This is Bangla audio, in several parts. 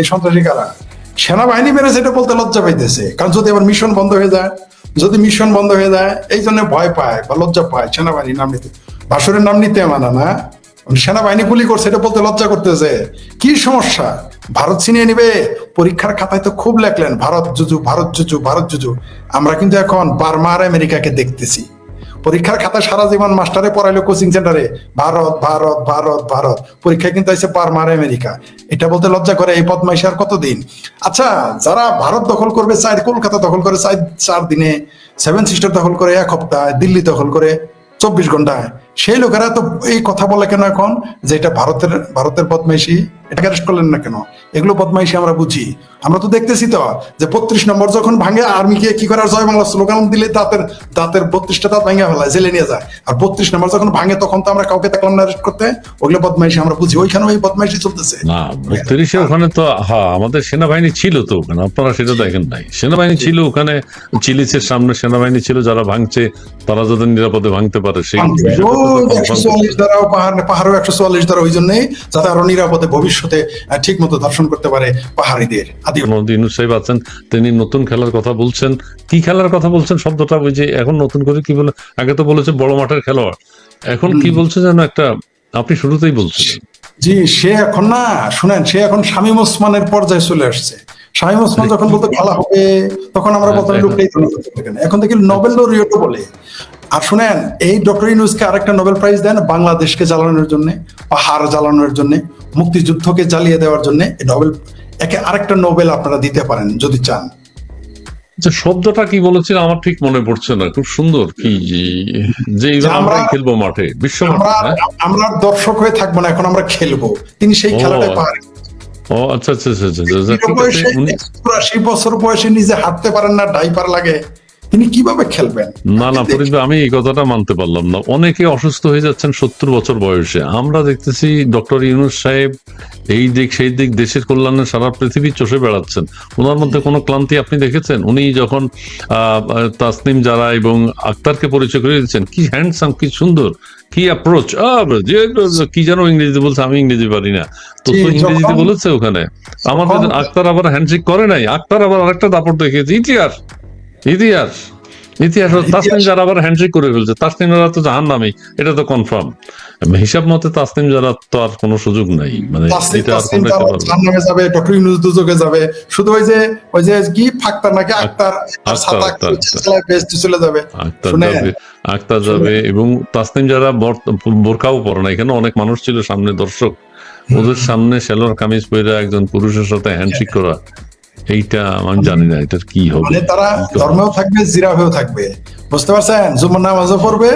এই সন্ত্রাসী কারা? সেনাবাহিনী মেরেছে এটা বলতে লজ্জা পাইতেছে। কারণ যদি আবার মিশন বন্ধ হয়ে যায়, যদি মিশন বন্ধ হয়ে যায়, এই জন্য ভয় পায় বা লজ্জা পায় সেনাবাহিনীর নাম নিতে। বাসরের নাম নিতে মানা না। সেনাবাহিনী গুলি করছে এটা বলতে লজ্জা করতেছে। কি সমস্যা? ভারত ছিনিয়ে নিবে? পরীক্ষার খাতায় তো খুব লেখলেন, ভারত জুজু ভারত জুজু ভারত জুজু। আমরা কিন্তু এখন বার্মা আর আমেরিকাকে দেখতেছি। পরীক্ষার খাতা সারা জীবন মাস্টারে পড়াইলো কোচিং সেন্টারে। ভারত ভারত ভারত ভারত। পরীক্ষা কিন্তু আছে পারমার আমেরিকা। এটা বলতে লজ্জা করে এই বদমাইশি আর কতদিন? আচ্ছা যারা ভারত দখল করবে চার কলকাতা দখল করে চাই চার দিনে, সেভেন সিস্টার দখল করে, এক সপ্তাহ দিল্লি দখল করে, চব্বিশ ঘন্টায়। সেই লোকেরা তো এই কথা বলে কেন এখন? যে এটা ভারতের ভারতের বদমাইশি? এটাকে অ্যারেস্ট করলেন না কেন? এগুলো বদমাইশি আমরা বুঝি। আমরা তো দেখতেছি তো যে বত্রিশ নম্বর যখন ভাঙে আর্মিকে কি করে আর জয় বাংলা স্লোগান দিলে দাঁতের দাঁতের বত্রিশটা দাঁত ভাঙে ফেলায় জেলে নিয়ে যায়। আর বত্রিশ নম্বর যখন ভাঙে তখন তো আমরা কাউকে দেখলাম না অ্যারেস্ট করতে। ওগুলো বদমাইশি আমরা বুঝি। ওইখানেও এই বদমাইশি চলতেছে। না বত্রিশে ওখানে তো হ্যাঁ আমাদের সেনাবাহিনী ছিল তো ওখানে। আপনারা সেটা দেখেন নাই। সেনাবাহিনী ছিল ওখানে চিলিসের সামনে সেনাবাহিনী ছিল যারা ভাঙছে তারা যাতে নিরাপদে ভাঙতে পারে সেই একশো চুয়াল্লিশ দ্বারাও পাহাড় পাহাড়ও একশো চুয়াল্লিশ দ্বারা ওই জন্যই যাতে আরও নিরাপদে ভবিষ্যতে ঠিক মতো দর্শন করতে পারে পাহাড়িদের আদি সাহেব আছেন তিনি নতুন খেলার কথা বলছেন। কি খেলার কথা বলছেন? শব্দটা ওই যে এখন নতুন করে কি বলে আগে তো বলেছে বড় মাঠের খেলোয়াড়। এখন কি বলছে যেন একটা আপনি শুরুতেই বলছেন। জি সে এখন না শুনেন সে এখন শামীম ওসমানের পর্যায়ে চলে আসছে। শামীম ওসমান যখন বলতো খেলা হবে তখন আমরা হ্যাঁ, প্রথমে এখন- লোকটাই থেকে নোবেল বলে। আর শুনেন এই ডক্টর ইউনুসকে আরেকটা নোবেল প্রাইজ দেন বাংলাদেশকে জ্বালানোর জন্য পাহাড় জ্বালানোর জন্য মুক্তিযুদ্ধকে জ্বালিয়ে দেওয়ার জন্য নোবেল একে আরেকটা নোবেল আপনারা দিতে পারেন যদি চান যে শব্দটা কি বলেছিল আমার ঠিক মনে পড়ছে না খুব সুন্দর কি যে আমরা- খেলব মাঠে বিশ্ব আমরা হ্যাঁ? দর্শক হয়ে থাকব না এখন আমরা খেলব তিনি সেই ও। খেলাটাই পারেন ও আচ্ছা আচ্ছা আচ্ছা আচ্ছা, আচ্ছা, চুরাশি বছর বয়সে নিজে হাঁটতে পারেন না ডাইপার লাগে তিনি কীভাবে খেলবেন? না না ফরিদ আমি এই কথাটা মানতে পারলাম না। অনেকে অসুস্থ হয়ে যাচ্ছেন সত্তর বছর বয়সে। আমরা দেখতেছি ডক্টর ইউনুস সাহেব এই দিক সেই দিক দেশের কল্যাণে সারা পৃথিবী চষে বেড়াচ্ছেন। ওনার মধ্যে কোনো ক্লান্তি আপনি দেখেছেন? উনি যখন তাসনিম যারা এবং আক্তারকে পরিচয় করে দিচ্ছেন কি হ্যান্ডসাম কি সুন্দর কি অ্যাপ্রোচ কি যেন ইংরেজিতে বলছে আমি ইংরেজি পারি না। তো ইংরেজিতে বলেছে ওখানে। আমাদের আক্তার আবার হ্যান্ডশেক করে নাই। আক্তার আবার আরেকটা দাপট দেখিয়েছে ইতিহাস। ইতিহাস। ইতিহাস তাসনিম যারা আবার হ্যান্ডশেক করে ফেলছে। তাসনিম যারা তো জাহান নামি এটা তো কনফার্ম হিসাব মতে তাসনিম যারা তো আর কোনো সুযোগ নাই। মানে যাবে ডক্টর ইউনুস দুজকে যাবে। শুধু ওই যে ওই যে কি? ফাক্তার নাকি? আক্তার চলে যাবে। আক্তার যাবে আক্তার যাবে। এবং তাসনিম যারা বর- বোরকাও পরে না। এখানে অনেক মানুষ ছিল সামনে দর্শক। ওদের সামনে সেলোর কামিজ পরে একজন পুরুষের সাথে হ্যান্ডশেক করা। এইটা আমি জানি না এটার কি হবে? মানে তারা ধর্মেও থাকবে জিরা হয়েও থাকবে। বুঝতে পারছেন? জুমার নামাজও পড়বে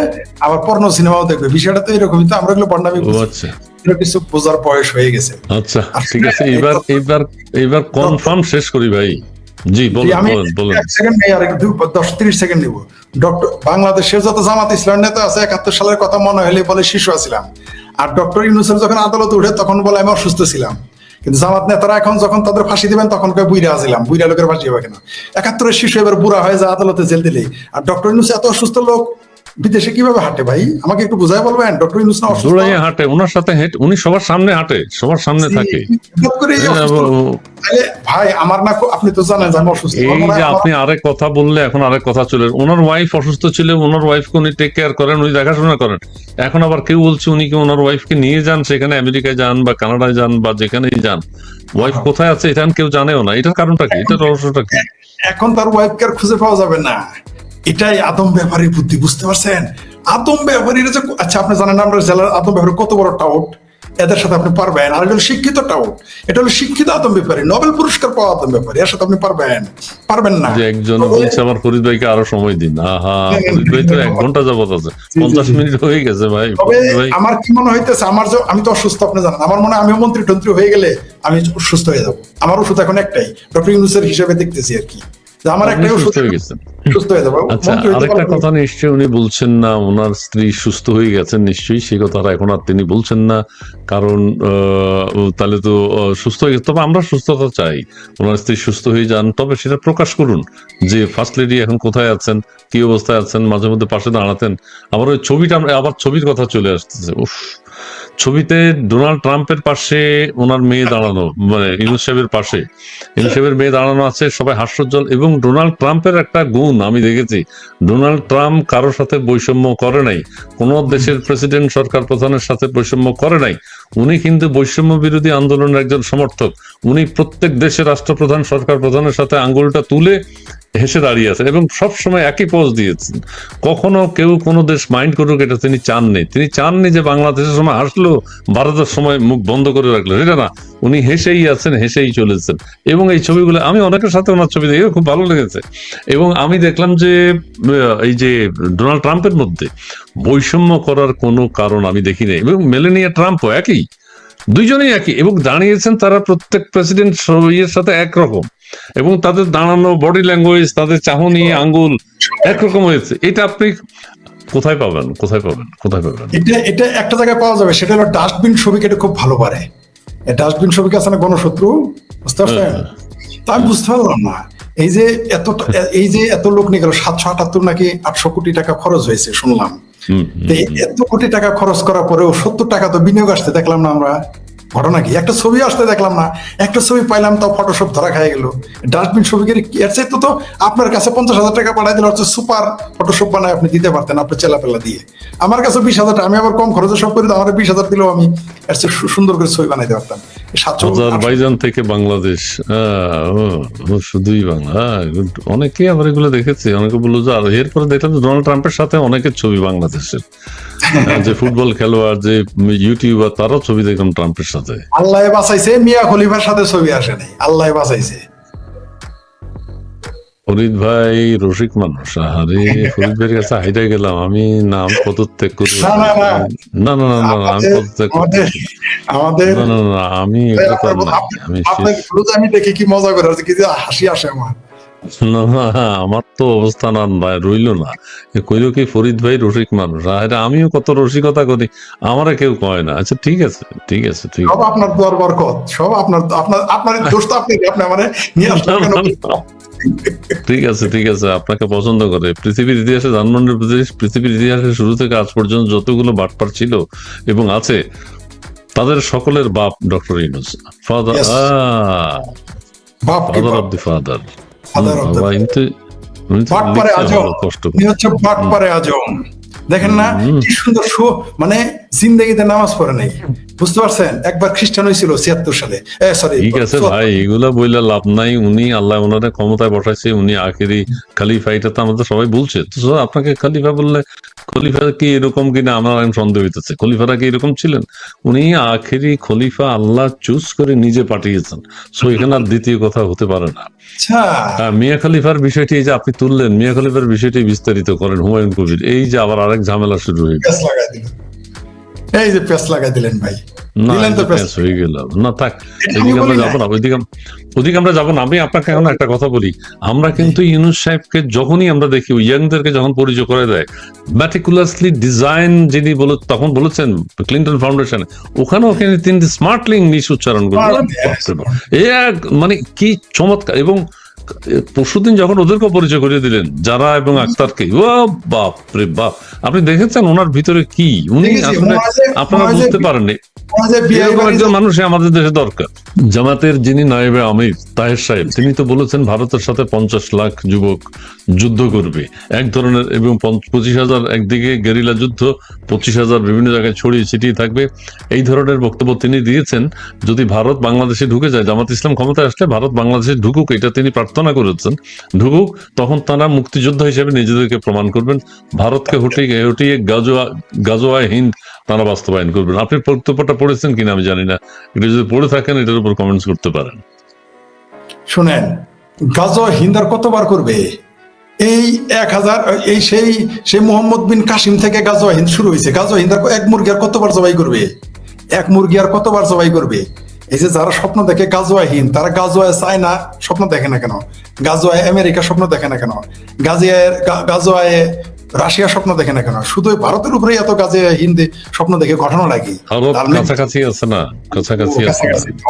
আবার পর্ণ সিনেমাও দেখবে। বিষয়টা তো এরকমই তো আমরা এগুলো ও আচ্ছা। কিছু বোঝার বয়স হয়ে গেছে। আচ্ছা ঠিক আছে এবার এবার এবার কনফার্ম শেষ করি ভাই। জি বলেন বলেন এক সেকেন্ড নেই আর একটু দশ তিরিশ সেকেন্ড নিব। ডক্টর বাংলাদেশের যত জামাত ইসলাম নেতা আছে একাত্তর সালের কথা মনে হলে বলে শিশু আছিলাম। আর ডক্টর ইউনুসের যখন আদালত উঠে তখন বলে আমি অসুস্থ ছিলাম। কিন্তু জামাত নেতারা এখন যখন তাদের ফাঁসি দিবেন, তখন কয়ে বুইরা আসিলাম বুইরা লোকের ফাঁসি হবে কেন? একাত্তরের শিশু এবার বুড়া হয়ে যায় আদালতে জেল দিলেই। আর ডক্টর ইউনুস এত অসুস্থ লোক বিদেশে কীভাবে হাঁটে ভাই? আমাকে একটু বুঝাই বলবেন? ডক্টর ইউনুস না হাঁটে ওনার সাথে হেঁটে উনি সবার সামনে হাঁটে সবার সামনে থাকে। ভাই আমার না আপনি তো জানেন আমি অসুস্থ। এই যে আপনি আরেক কথা বললে এখন আরেক কথা চলে ওনার ওয়াইফ অসুস্থ ছিল ওনার ওয়াইফকে উনি টেক কেয়ার করেন উনি দেখাশোনা করেন। এখন আবার কেউ বলছে উনি কি ওনার ওয়াইফকে নিয়ে যান সেখানে আমেরিকায় যান বা কানাডায় যান বা যেখানেই যান। ওয়াইফ কোথায় আছে এটা কেউ জানেও না। এটার কারণটা কি? এটার রহস্যটা কি? এখন তার ওয়াইফকে আর খুঁজে পাওয়া যাবে না। এটাই আদম ব্যাপারীর বুদ্ধি বুঝতে পারছেন? আদম ব্যাপারীর যে আচ্ছা আপনি জানেন আমরা জেলার আদম ব্যাপারী কত বড় টাউট? এদের সাথে আপনি পারবেন। আর এটা হলো শিক্ষিত টাউট। এটা হলো শিক্ষিত আদম ব্যাপারী নোবেল পুরস্কার পাওয়া আদম ব্যাপারী এর সাথে আপনি পারবেন। পারবেন না। যে একজন বলছে আমার ফরিদ ভাইকে আরও সময় দিন। আহা ফরিদ ভাই তো এক ঘণ্টা যাবত আছে। পঞ্চাশ মিনিট হয়ে গেছে ভাই। আমার কি মনে হইতেছে আমার যে আমি তো অসুস্থ আপনি জানেন। আমার মনে হয় আমিও মন্ত্রী টন্ত্রী হয়ে গেলে আমি সুস্থ হয়ে যাব। আমার ওষুধ এখন একটাই। ডক্টর ইউনুসের হিসেবে দেখতেছি আর কি। আমার সুস্থ হয়ে গেছেন সুস্থ হয়ে যাব আচ্ছা আরেকটা কথা নিশ্চয়ই উনি বলছেন না ওনার স্ত্রী সুস্থ হয়ে গেছেন নিশ্চয়ই সেই কথাটা এখন আর তিনি বলছেন না। কারণ আহ, তাহলে তো সুস্থ হয়ে গেছে। তবে আমরা সুস্থতা চাই ওনার স্ত্রী সুস্থ হয়ে যান। তবে সেটা প্রকাশ করুন যে ফার্স্ট লেডি এখন কোথায় আছেন কি অবস্থায় আছেন মাঝে মধ্যে পাশে দাঁড়াতেন। আবার ওই ছবিটা আমরা আবার ছবির কথা চলে আসতেছে। উফ ছবিতে ডোনাল্ড ট্রাম্পের পাশে ওনার মেয়ে দাঁড়ানো মানে ইউনুস সাহেবের পাশে। ইউনুস সাহেবের মেয়ে দাঁড়ানো আছে, সবাই হাস্যোজ্জ্বল, এবং ডোনাল্ড ট্রাম্পের একটা গুণ আমি দেখেছি। ডোনাল্ড ট্রাম্প কারোর সাথে বৈষম্য করে নাই, কোন দেশের প্রেসিডেন্ট, সরকার প্রধানের সাথে বৈষম্য করে নাই। উনি কিন্তু বৈষম্য বিরোধী আন্দোলনের একজন সমর্থক। উনি প্রত্যেক দেশের রাষ্ট্রপ্রধান, সরকার প্রধানের সাথে আঙ্গুলটা তুলে হেসে দাঁড়িয়ে আছেন এবং সব সময় একই পোজ দিয়েছেন। কখনো কেউ কোনো দেশ মাইন্ড করুক, এটা তিনি চাননি। তিনি চাননি যে বাংলাদেশের সময় হাসলো ভারতের সময় মুখ বন্ধ করে রাখল সেটা না, উনি হেসেই আছেন, হেসেই চলেছেন। এবং এই ছবিগুলো, আমি অনেকের সাথে ওনার ছবি দেখে, খুব ভালো লেগেছে। এবং আমি দেখলাম যে এই যে ডোনাল্ড ট্রাম্পের মধ্যে বৈষম্য করার কোনো কারণ আমি দেখি নাই। এবং মেলেনিয়া ট্রাম্পও একই। দুইজনেই একই। এবং দাঁড়িয়েছেন তারা প্রত্যেক প্রেসিডেন্ট ইয়ের সাথে একরকম। এবং তাদের দাঁড়ানো বডি ল্যাঙ্গুয়েজ তাদের চাহনি আঙ্গুল একরকম হয়েছে। এটা আপনি কোথায় পাবেন? কোথায় পাবেন? কোথায় পাবেন? এটা এটা একটা জায়গায় পাওয়া যাবে। সেটা হলো ডাস্টবিন ছবিকে এটা খুব ভালো পারে। ডাস্টবিন ছবিকে আছে না গণশত্রু বুঝতে পারছেন? তা আমি বুঝতে পারলাম না। এই যে এত এই যে এত লোক নিয়ে গেল সাতশো আটাত্তর নাকি আটশো কোটি টাকা খরচ হয়েছে শুনলাম। এত কোটি টাকা খরচ করার পরেও সত্তর টাকা তো বিনিয়োগ আসতে দেখলাম না আমরা। ঘটনা কি? একটা ছবি আসতে দেখলাম না। একটা ছবি পাইলাম, তাও ফটোশপ ধরা খাই গেল। ডাস্টবিন ছবিকে এর তো আপনার কাছে পঞ্চাশ হাজার টাকা পাঠাই দিলে হচ্ছে সুপার ফটোশপ বানায় আপনি দিতে পারতেন আপনার চেলাপেলা দিয়ে। আমার কাছে বিশ হাজার টাকা আমি আবার কম খরচে সব করি তো আমার বিশ হাজার দিলেও আমি সুন্দর করে ছবি বানাইতে পারতাম। আজারবাইজান থেকে বাংলাদেশ। শুধুই বাংলা। অনেকে আমরা এগুলো দেখেছি অনেকে বলল যে আর এরপরে দেখলাম যে ডোনাল্ড ট্রাম্পের সাথে অনেকের ছবি বাংলাদেশের। যে ফুটবল খেলোয়াড় যে ইউটিউবার তারও ছবি দেখলাম ট্রাম্পের সাথে। আল্লাহ বাঁচাইছে মিয়া খলিফার সাথে ছবি আসে নাই। আল্লাহ বাঁচাইছে। ফরিদ ভাই রসিক মানুষ আরে ফরিদ ভাইয়ের কাছে হাইটা গেলাম আমি নাম পদত্যাগ করি না, না, না। না আমি পদত্যাগ করছি আমাদের না না না, আমি। আমি আমি দেখি কি মজা করে আর কি যে হাসি আসে আমার না না আমার তো অবস্থান আর নাই রইল না কইল কি ফরিদ ভাই রসিক মানুষ আরে আমিও কত রসিকতা করি আমারে কেউ কয় না আচ্ছা ঠিক আছে ঠিক আছে ঠিক সব আপনার দোয়ার বরকত সব আপনার আপনার আপনার দোষ তো আপনি আপনি আমার নিয়ে আসলেন? ঠিক আছে ঠিক আছে আপনাকে পছন্দ করে। পৃথিবীর ইতিহাসে ধানমন্ডির পৃথিবীর ইতিহাসে শুরু থেকে আজ পর্যন্ত যতগুলো বাটপার ছিল এবং আছে তাদের সকলের বাপ doctor Yunus. Father father the father দেখেন না কি সুন্দর মানে জিন্দগিতে নামাজ পড়ে নাই। বুঝতে পারছেন? একবার খ্রিস্টান হয়েছিল ছিয়াত্তর সালে। সরি ঠিক আছে ভাই এগুলা বইলা লাভ নাই। উনি আল্লাহ ওনারে ক্ষমতায় বসাইছে উনি আখেরি খালিফা। এটা তো আমাদের সবাই বলছে। তো আপনাকে খালিফা বললে খলিফা কি এরকম কিনা? আমার এখন সন্দেহ হইতেছে। খলিফারা কি এরকম ছিলেন? উনি আখেরি খলিফা আল্লাহ চুজ করে নিজে পাঠিয়েছেন। সো এখানে আর দ্বিতীয় কথা হতে পারে না। আচ্ছা। মিয়া খলিফার বিষয়টি এই যে আপনি তুললেন মিয়া খলিফার বিষয়টি বিস্তারিত করেন হুমায়ুন কবির। এই যে আবার আরেক ঝামেলা শুরু হয়ে দিলেন। এই যে লাগাই দিলেন ভাই। একটা কথা বলি। আমরা কিন্তু ইউনুস সাহেবকে যখনই আমরা দেখি ইয়াংদেরকে যখন পরিচয় করে দেয় ম্যাটিকুলাসলি ডিজাইন যিনি বলে তখন বলেছেন ক্লিন্টন ফাউন্ডেশন ওখানে ওখানে তিনি স্মার্টলি ইংলিশ উচ্চারণ এক মানে কি চমৎকার এবং পরশুদিন যখন ওদেরকে পরিচয় করিয়ে দিলেন যারা এবং আক্তারকে ও বাপ রে বাপ আপনি দেখেছেন ওনার ভিতরে কি? উনি আসলে আপনারা বুঝতে পারেননি। এরকম একজন মানুষই আমাদের দেশে দরকার। জামাতের যিনি নায়েবে আমির তাহের সাহেব তিনি তো বলেছেন ভারতের সাথে পঞ্চাশ লাখ যুবক যুদ্ধ করবে। এক ধরনের এবং পঁচিশ হাজার একদিকে গেরিলা যুদ্ধ পঁচিশ হাজার বিভিন্ন জায়গায় ছড়িয়ে ছিটিয়ে থাকবে। এই ধরনের বক্তব্য তিনি দিয়েছেন। যদি ভারত বাংলাদেশে ঢুকে যায় জামাত ইসলাম ক্ষমতায় আসলে ভারত বাংলাদেশে ঢুকুক এটা তিনি প্রার্থনা করেছেন, ঢুকুক, তখন তারা মুক্তিযোদ্ধা হিসেবে নিজেদেরকে প্রমাণ করবেন। ভারতকে হটিয়ে হটিয়ে গাজোয়া গাজোয়া হিন্দ তারা বাস্তবায়ন করবেন। আপনি বক্তব্যটা পড়েছেন কিনা আমি জানি না। এটা যদি পড়ে থাকেন, এটার উপর কমেন্টস করতে পারেন। শুনেন গাজ হিন্দার কতবার করবে? এই এক হাজার, এই সেই সেই মোহাম্মদ বিন কাসিম থেকে গাজ হিন্দ শুরু হয়েছে। গাজ হিন্দার এক মুরগি আর কতবার জবাই করবে? এক মুরগি আর কতবার জবাই করবে? এই যে যারা স্বপ্ন দেখে গাজোয়াহীন তারা তারা চায় চায়না স্বপ্ন দেখে না কেন? গাজোয়ায় আমেরিকা স্বপ্ন দেখে না কেন? গাজিয়ায় গাজোয়ায় রাশিয়া স্বপ্ন দেখে না কেন? শুধু ভারতের উপরে এত গাজে হিন্দি স্বপ্ন দেখে ঘটনা লাগে ভারত মানে- কাছাকাছি আছে না? কাছাকাছি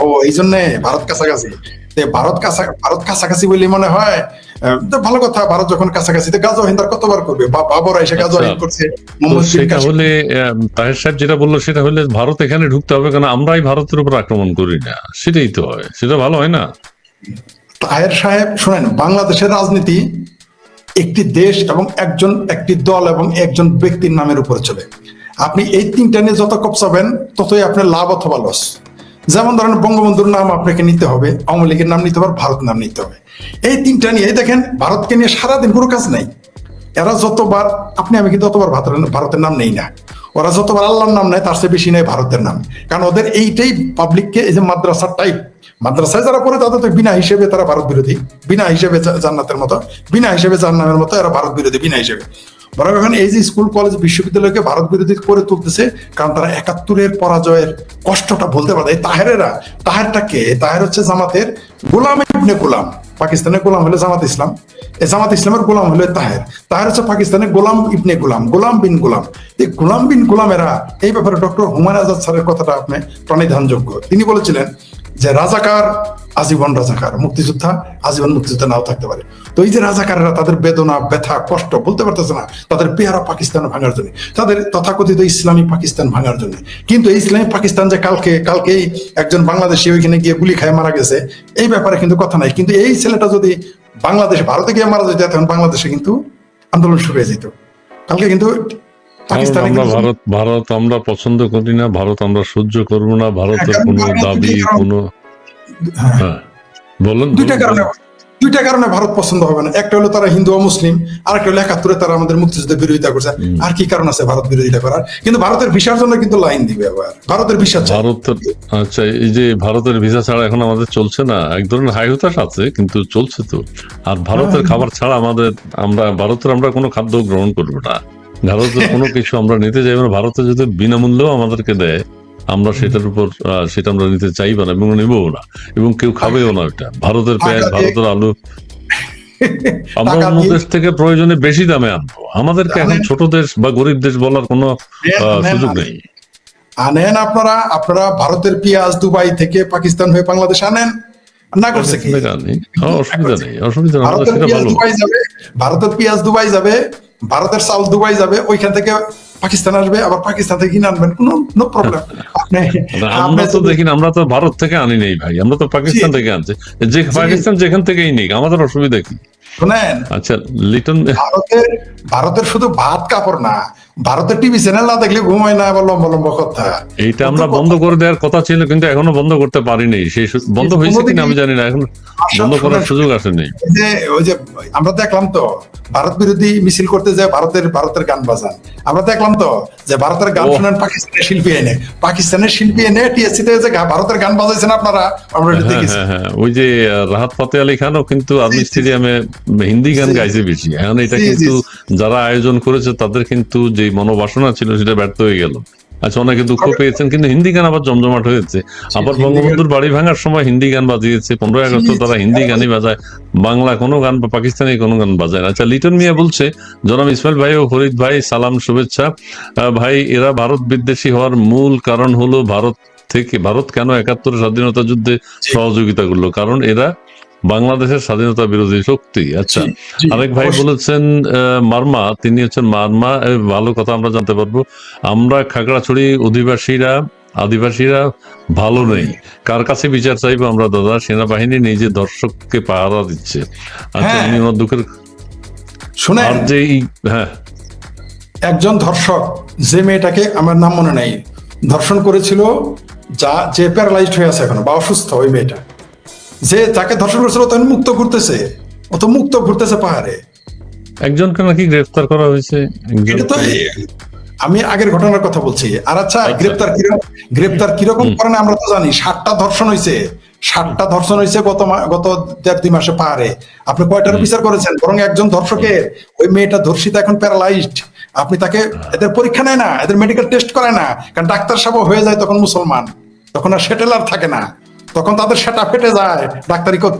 ও, এই জন্য ভারত কাছাকাছি। ভারত কাছা ভারত কাছাকাছি বলে মনে হয় ভালো কথা ভারত যখন কাছাকাছি গাজা হিন্দার কতবার করবে? বা বাবরা এসে গাজা আচ্ছা। হিন্দ করছে সেটা হলে তাহের সাহেব যেটা বলল সেটা হলে ভারত এখানে ঢুকতে হবে কেন আমরাই ভারতের উপর আক্রমণ করি না। সেটাই তো হয় সেটা ভালো হয় না? তাহের সাহেব শোনেন বাংলাদেশের রাজনীতি একটি দেশ এবং একজন একটি দল এবং একজন ব্যক্তির নামের উপরে চলে। আপনি এই তিনটা নিয়ে যত কপসাবেন ততই আপনার লাভ অথবা লস যেমন ধরেন বঙ্গবন্ধুর নাম আপনাকে নিতে হবে আওয়ামী লীগের নাম নিতে হবে ভারত নাম নিতে হবে। এই তিনটা নিয়ে দেখেন, ভারতকে নিয়ে সারাদিন কোনো কাজ নাই। এরা যতবার, আপনি, আমি কিন্তু ততবার ভারতের নাম নেই না। ওরা যতবার আল্লাহর নাম নেয়, তার চেয়ে বেশি নেয় ভারতের নাম। কারণ ওদের এইটাই পাবলিককে এই যে মাদ্রাসার টাইপ মাদ্রাসায় যারা পড়ে, তাদের তো বিনা হিসেবে তারা ভারত বিরোধী। বিনা হিসেবে জান্নাতের মতো। বিনা হিসেবে জান্নামের মতো এরা ভারত বিরোধী, বিনা হিসেবে। বরং এখন এই যে স্কুল কলেজ বিশ্ববিদ্যালয়কে ভারত বিরোধী করে তুলতেছে, কারণ তারা একাত্তরের পরাজয়ের কষ্টটা বলতে পারে। তাহেরেরা তাহেরটা কে তাহের হচ্ছে জামাতের গোলাম ইবনে গোলাম। পাকিস্তানের গোলাম হলো জামাত ইসলাম। জামাত ইসলামের গোলাম হলো তাহের। তাহের হচ্ছে পাকিস্তানের গোলাম ইবনে গোলাম গোলাম বিন গোলাম। এই গোলাম বিন গোলামেরা এই ব্যাপারে ডক্টর হুমায়ুন আজাদ স্যারের কথাটা আপনি প্রণিধানযোগ্য। তিনি বলেছিলেন যে রাজাকার আজীবন রাজাকার, মুক্তিযোদ্ধা আজীবন মুক্তিযোদ্ধা নাও থাকতে পারে। তো এই যে রাজাকারেরা তাদের বেদনা, ব্যথা, কষ্ট বলতে পারতেছে না, তাদের পেয়ারা পাকিস্তান ভাঙার জন্য, তাদের তথাকথিত ইসলামী পাকিস্তান ভাঙার জন্য। কিন্তু এই ইসলামী পাকিস্তান যে কালকে, কালকেই একজন বাংলাদেশি ওইখানে গিয়ে গুলি খায়, মারা গেছে, এই ব্যাপারে কিন্তু কথা নাই। কিন্তু এই ছেলেটা যদি বাংলাদেশ, ভারতে গিয়ে মারা যেত তখন বাংলাদেশে কিন্তু আন্দোলন শুরু হয়ে যেত। কালকে কিন্তু পাকিস্তানে ভারত ভারত আমরা পছন্দ করি না ভারত আমরা সহ্য করব না ভারতের কোনো দাবি কোনো হ্যাঁ। বলুন দুইটা কারণে দুইটা কারণে ভারত পছন্দ হবে না। একটা হলো তারা হিন্দু ও মুসলিম আর একটা হলো একাত্তরে তারা আমাদের মুক্তিযুদ্ধের বিরোধিতা করছে। আর কি কারণ আছে ভারত বিরোধিতা করার? কিন্তু ভারতের ভিসার জন্য কিন্তু লাইন দিবে আবার। ভারতের ভিসা চাই ভারতের আচ্ছা এই যে ভারতের ভিসা ছাড়া এখন আমাদের চলছে না এক ধরনের হাই হতাশ আছে কিন্তু চলছে তো। আর ভারতের হ্যাঁ। খাবার ছাড়া আমাদের আমরা ভারতের আমরা কোনো খাদ্য গ্রহণ করব না। ভারতের কোনো কিছু আমরা নিতে না ভারতে যদি বিনামূল্যেও আমাদেরকে দেয় আমরা সেটার উপর সেটা আমরা নিতে চাইব না এবং নেবও না এবং কেউ খাবেও না ওটা ভারতের পেঁয়াজ ভারতের আলু। আমরা অন্য দেশ থেকে প্রয়োজনে বেশি দামে আনব। আমাদেরকে এখন ছোট দেশ বা গরিব দেশ বলার কোনো সুযোগ নেই। আনেন আপনারা আপনারা ভারতের পেঁয়াজ দুবাই থেকে পাকিস্তান হয়ে বাংলাদেশ আনেন। না করছে কি? অসুবিধা নেই। অসুবিধা নেই ভারতের পেঁয়াজ দুবাই যাবে ভারতের পেঁয়াজ দুবাই যাবে চাল দুবাই যাবে ওইখান থেকে পাকিস্তান আসবে আবার পাকিস্তান থেকে কিনে আনবেন কোনো নো প্রবলেম আমরা তো দেখি আমরা তো ভারত থেকে আনি নেই ভাই আমরা তো পাকিস্তান থেকে আনছি। যে পাকিস্তান যেখান থেকেই নিক আমাদের অসুবিধা কি? শোনেন। আচ্ছা লিটন ভারতের ভারতের শুধু ভাত কাপড় না ভারতের টিভি চ্যানেল না দেখলে ঘুমায় না আবার লম্বা লম্বা কথা। এইটা আমরা বন্ধ করে দেওয়ার কথা ছিল কিন্তু এখনও বন্ধ করতে পারিনি। সেই বন্ধ হয়েছে কিনা আমি জানি না এখন বন্ধ করার সুযোগ আসেনি যে ওই যে আমরা দেখলাম তো ভারত বিরোধী মিছিল করতে যায় ভারতের ভারতের গান বাজান। আমরা দেখলাম তো যে ভারতের গান। শুনেন পাকিস্তানের শিল্পী এনে। পাকিস্তানের শিল্পী এনে টিএসসি তে যে ভারতের গান বাজাইছেন আপনারা আমরা হ্যাঁ দেখেছি। হ্যাঁ হ্যাঁ ওই যে রাহাত ফাতে আলী খানও কিন্তু জি। স্টেডিয়ামে হিন্দি গান। গাইছে বেশি। এখন এটা কিন্তু যারা আয়োজন করেছে তাদের কিন্তু যে মনোবাসনা ছিল সেটা ব্যর্থ হয়ে গেল। আচ্ছা অনেকে দুঃখ পেয়েছেন কিন্তু হিন্দি গান আবার জমজমাট হয়েছে। আবার বঙ্গবন্ধুর বাড়ি ভাঙার সময় হিন্দি গান বাজিয়েছে। পনেরোই আগস্ট তারা হিন্দি গানই বাজায়। বাংলা কোনো গান বা পাকিস্তানি কোনো গান বাজায় না। আচ্ছা লিটন মিয়া বলছে জনাব ইসমাইল ভাই ও ফরিদ ভাই সালাম শুভেচ্ছা। ভাই এরা ভারত বিদ্বেষী হওয়ার মূল কারণ হলো ভারত থেকে ভারত কেন একাত্তর স্বাধীনতা যুদ্ধে সহযোগিতা করল? কারণ এরা বাংলাদেশের স্বাধীনতা বিরোধী শক্তি। আচ্ছা আরেক ভাই বলেছেন মারমা তিনি হচ্ছেন মারমা ভালো কথা আমরা জানতে পারব। আমরা খাগড়াছড়ি অধিবাসীরা আদিবাসীরা ভালো নেই। কার কাছে বিচার চাইব আমরা দাদা? সেনাবাহিনী নিজে দর্শককে পাহারা দিচ্ছে। আচ্ছা হ্যাঁ। উনি ওনার দুঃখের আর যে হ্যাঁ। একজন ধর্ষক যে মেয়েটাকে আমার নাম মনে নাই ধর্ষণ করেছিল যা যে প্যারালাইজড হয়ে আছে এখন বা অসুস্থ ওই মেয়েটা। যে যাকে ধর্ষণ করেছিল তখন মুক্ত ঘুরতেছে ও তো মুক্ত ঘুরতেছে পাহাড়ে। একজনকে নাকি গ্রেফতার করা হয়েছে এটা তো আমি আগের ঘটনার কথা বলছি। আর আচ্ছা আচ্ছা। গ্রেপ্তার কীরকম গ্রেপ্তার কীরকম করেন আমরা তো জানি। ষাটটা ধর্ষণ হয়েছে। ষাটটা ধর্ষণ হয়েছে গত গত দেড় দুই মাসে পাহাড়ে। আপনি কয়টার বিচার করেছেন? বরং একজন ধর্ষকের ওই মেয়েটা ধর্ষিত এখন প্যারালাইজড আপনি তাকে এদের পরীক্ষা নেয় না এদের মেডিকেল টেস্ট করে না। কারণ ডাক্তার সাহেব হয়ে যায় তখন মুসলমান। তখন আর সেটেলার থাকে না। তখন তাদের সেটা ফেটে যায় ডাক্তারি করতে